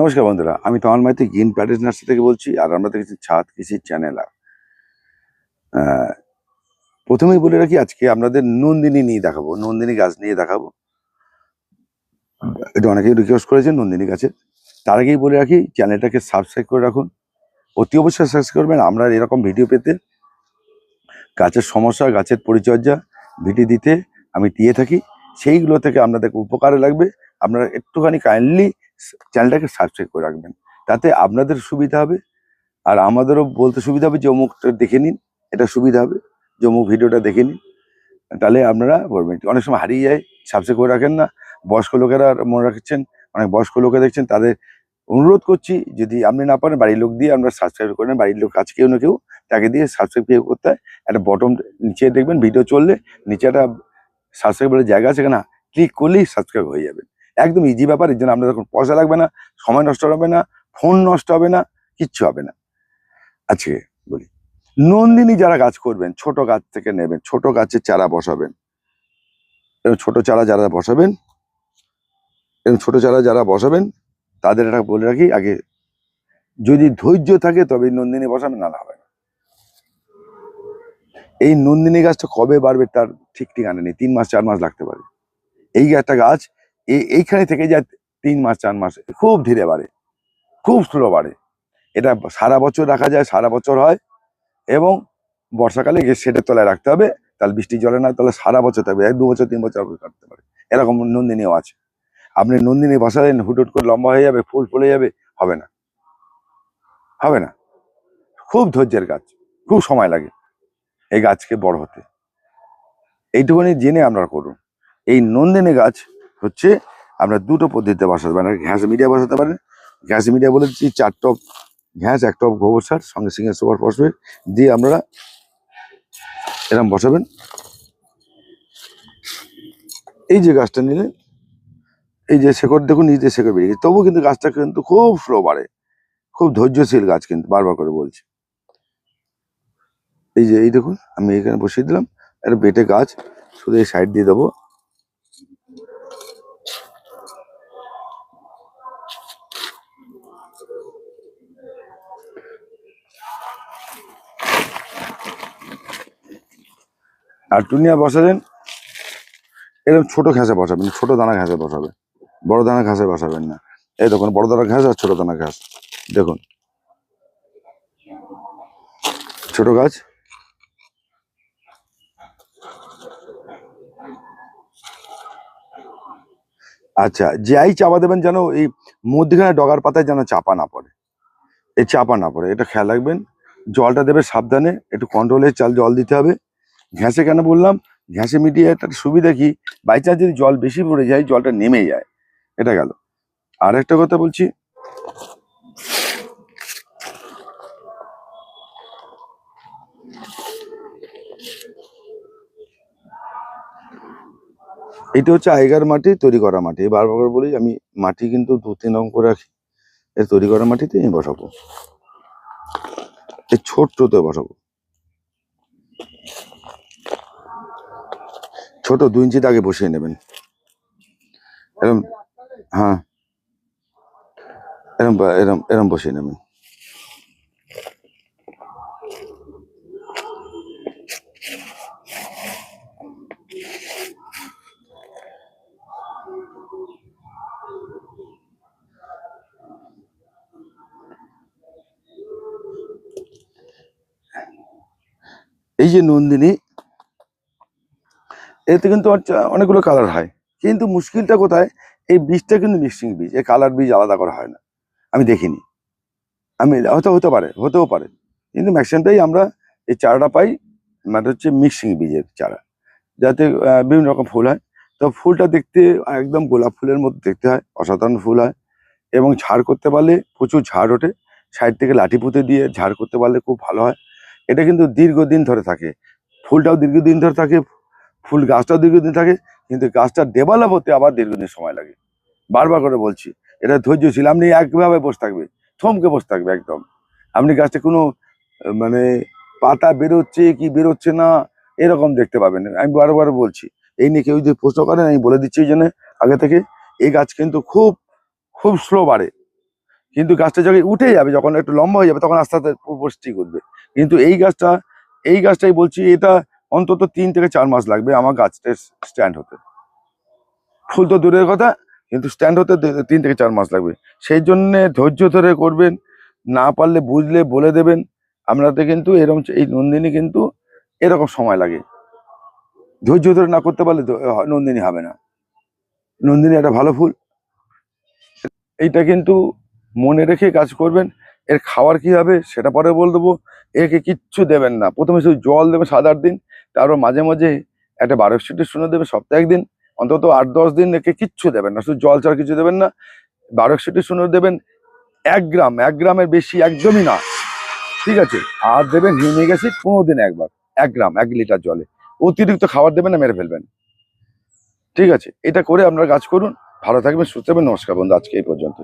নমস্কার বন্ধুরা, আমি তমাল মাইতি গ্রিন প্যাটেজ নার্সারি থেকে বলছি, আর আমরা দেখেছি ছাদ কৃষির চ্যানেল আর প্রথমেই বলে রাখি আজকে আপনাদের নন্দিনী নিয়ে দেখাবো, নন্দিনী গাছ নিয়ে দেখাবো। এটা অনেকেই রিকোয়েস্ট করেছেন নন্দিনী গাছের। তার আগেই বলে রাখি, চ্যানেলটাকে সাবস্ক্রাইব করে রাখুন। অতি অবশ্যই সাবস্ক্রাইব করবেন। আমরা এরকম ভিডিও পেতে, গাছের সমস্যা, গাছের পরিচর্যা ভিডিও দিতে আমি দিয়ে থাকি। সেইগুলো থেকে আপনাদের উপকারে লাগবে। আপনারা একটুখানি কাইন্ডলি চ্যানেলটাকে সাবস্ক্রাইব করে রাখবেন। তাতে আপনাদের সুবিধা হবে। আর আমাদেরও বলতে সুবিধা হবে যে, অমুকটা দেখে নিন, এটা সুবিধা হবে। যে, অমুক ভিডিওটা দেখে নিন। তাহলে আপনারা বলবেন অনেক সময় হারিয়ে যায় সাবস্ক্রাইব করে রাখেন না। বয়স্ক লোকেরা মনে রাখছেন, অনেক বয়স্ক লোকে দেখছেন, তাদের অনুরোধ করছি, যদি আপনি না পারেন, বাড়ির লোক দিয়ে আপনারা সাবস্ক্রাইব করেন বাড়ির লোক কাছে কেউ না কেউ, তাকে দিয়ে সাবস্ক্রাইব কেউ করতে হয়। একটা বটম নিচে দেখবেন ভিডিও চললে নিচে একটা সাবস্ক্রাইবের জায়গা আছে সেখানে ক্লিক করলেই সাবস্ক্রাইব হয়ে যাবে। একদম ইজি ব্যাপার, এর জন্য আপনাদের কোনো পয়সা লাগবে না, সময় নষ্ট হবে না ফোন নষ্ট হবে না, কিচ্ছু হবে না। আজকে বলি, নন্দিনী যারা গাছ করবেন, ছোট গাছ থেকে নেবেন, ছোট গাছের চারা বসাবেন এরকম ছোট চারা যারা বসাবেন, এবং ছোট চারা যারা বসাবেন, তাদের এটা বলে রাখি, আগে যদি ধৈর্য থাকে তবে নন্দিনী বসাবেন, না হবে না। এই নন্দিনী গাছটা কবে বাড়বে তার ঠিক ঠিকানা নেই, তিন মাস, চার মাস লাগতে পারে। এই একটা গাছ এইখানে থেকে যায় তিন মাস, চার মাস, খুব ধীরে বাড়ে। খুব স্লো বাড়ে। এটা সারা বছর রাখা যায়, সারা বছর হয় এবং বর্ষাকালে সেটের তলায় রাখতে হবে, তাহলে বৃষ্টি জলে না, তাহলে সারা বছর থাকবে, এক, দু বছর, তিন বছর কাটতে পারে। এরকম নন্দিনীও আছে। আপনি নন্দিনী বসালেন হুটহুট করে লম্বা হয়ে যাবে, ফুল ফুলে যাবে, হবে না। হবে না। খুব ধৈর্যের গাছ, খুব সময় লাগে এই গাছকে বড় হতে। এইটুকুনি জেনে আপনারা করুন। এই নন্দিনী গাছ হচ্ছে আমরা দুটো পদ্ধতিতে বসাতে পারেন ঘ্যাস মিডিয়া বসাতে পারেন ঘ্যাস মিডিয়া বলেছি চার টপ ঘ্যাস, এক টপ গোবর সার, সঙ্গে সঙ্গে সুপার ফসফেট দিয়ে আপনারা এরকম বসাবেন। এই যে গাছটা নিলেন এই যে শেকড়, দেখুন নিজে শেকড় বেরিয়ে গেছে। তবু কিন্তু গাছটা কিন্তু খুব স্লো বাড়ে। খুব ধৈর্যশীল গাছ কিন্তু, বারবার করে বলছি। এই যে, এই দেখুন, আমি এখানে বসিয়ে দিলাম। একটা বেটে গাছ, শুধু এই সাইড দিয়ে দেবো। আর টুনিয়া বসালেন এরকম ছোট ঘাসে বসাবেন, ছোট দানা ঘাসে বসাবেন বড় দানা ঘাসে বসাবেন না। এই দেখুন, বড় দানা ঘাস আর ছোট দানা ঘাস, দেখুন। ছোট গাছ। আচ্ছা যাই চাপা দেবেন যেন এই মধ্যখানে ডগার পাতায় যেন চাপা না পড়ে। এই চাপা না পড়ে, এটা খেয়াল রাখবেন, জলটা দেবে সাবধানে, একটু কন্ট্রোলে চাল জল দিতে হবে। ঘ্যাসে কেন বললাম? ঘ্যাসে মিডিয়ে একটা সুবিধা কি? বাই চান্স যদি জল বেশি পড়ে যায়, জলটা নেমে যায়। এটা গেল। আর একটা কথা বলছি। এটা হচ্ছে আইগার মাটি, তৈরি করা মাটি। বারবার বলি, আমি মাটি কিন্তু দু, তিন রকম করে রাখি। এর তৈরি করা মাটিতে আমি বসাবো। এই ছোট্টতে বসাবো। ছোট দুই ইঞ্চিতে আগে বসিয়ে নেবেন। এরম হ্যাঁ। এরম এরম এরম বসিয়ে নেবেন। এই যে নন্দিনী এতে কিন্তু অনেকগুলো কালার হয়। কিন্তু মুশকিলটা কোথায়? এই বীজটা কিন্তু মিক্সিং বীজ। এই কালার বীজ আলাদা করা হয় না। আমি দেখিনি। আমি হয়তো হতে পারে, হতেও পারে। কিন্তু ম্যাক্সিমামটাই আমরা এই চারাটা পাই মানে হচ্ছে মিক্সিং বীজের চারা। যাতে বিভিন্ন রকম ফুল হয়। তো ফুলটা দেখতে একদম গোলাপ ফুলের মতো দেখতে হয়, অসাধারণ ফুল হয়। এবং ঝাড় করতে পারলে প্রচুর ঝাড় ওঠে। সাইড থেকে লাঠি পুঁতে দিয়ে ঝাড় করতে পারলে খুব ভালো হয়। এটা কিন্তু দীর্ঘদিন ধরে থাকে। ফুলটাও দীর্ঘদিন ধরে থাকে ফুল গাছটাও দীর্ঘদিন থাকে, কিন্তু গাছটা ডেভেলপ হতে আবার দীর্ঘদিন সময় লাগে। বারবার করে বলছি, এটা ধৈর্যশীল আপনি একভাবে বসে থাকবে, থমকে বসে থাকবে একদম। আপনি গাছটা কোনো মানে পাতা বেরোচ্ছে কি বেরোচ্ছে না, এরকম দেখতে পাবেন। আমি বারবার বলছি, এই নিয়ে কেউ যদি প্রশ্ন করেন, আমি বলে দিচ্ছি এই জন্য, আগে থেকে এই গাছ কিন্তু খুব খুব স্লো বাড়ে। কিন্তু গাছটা যখন উঠে যাবে, যখন একটু লম্বা হয়ে যাবে, তখন আস্তে আস্তে পুষ্টি করবে কিন্তু এই গাছটা, এই গাছটাই বলছি, এটা অন্তত তিন থেকে চার মাস লাগবে আমার গাছটা স্ট্যান্ড হতে। ফুল তো দূরের কথা, কিন্তু স্ট্যান্ড হতে তিন থেকে চার মাস লাগবে। সেই জন্য ধৈর্য ধরে করবেন, না পারলে বুঝলে বলে দেবেন। আপনাদের কিন্তু এরকম এই নন্দিনী কিন্তু এরকম সময় লাগে। ধৈর্য ধরে না করতে পারলে নন্দিনী হবে না। নন্দিনী একটা ভালো ফুল। এইটা কিন্তু মনে রেখে কাজ করবেন। এর খাওয়ার কি হবে সেটা পরে বলে দেবো। একে কিচ্ছু দেবেন না। প্রথমে শুধু জল দেবেন সাত আট দিন। তারপর মাঝে মাঝে একটা বারো সিটের শুনে দেবেন সপ্তাহে একদিন, অন্তত আট দশ দিন একে কিচ্ছু দেবেন না, শুধু জল ছাড়া কিছু দেবেন না। বারো সিটের শুনে দেবেন এক গ্রাম, এক গ্রামের বেশি একদমই না। ঠিক আছে? আর দেবেন হিউমিক অ্যাসিড পনেরো দিনে একবার, এক গ্রাম, এক লিটার জলে। অতিরিক্ত খাবার দেবেন না, মেরে ফেলবেন। ঠিক আছে? এটা করে আপনারা কাজ করুন। ভালো থাকবেন, সুস্থ থাকবেন। নমস্কার বন্ধু, আজকে এই পর্যন্ত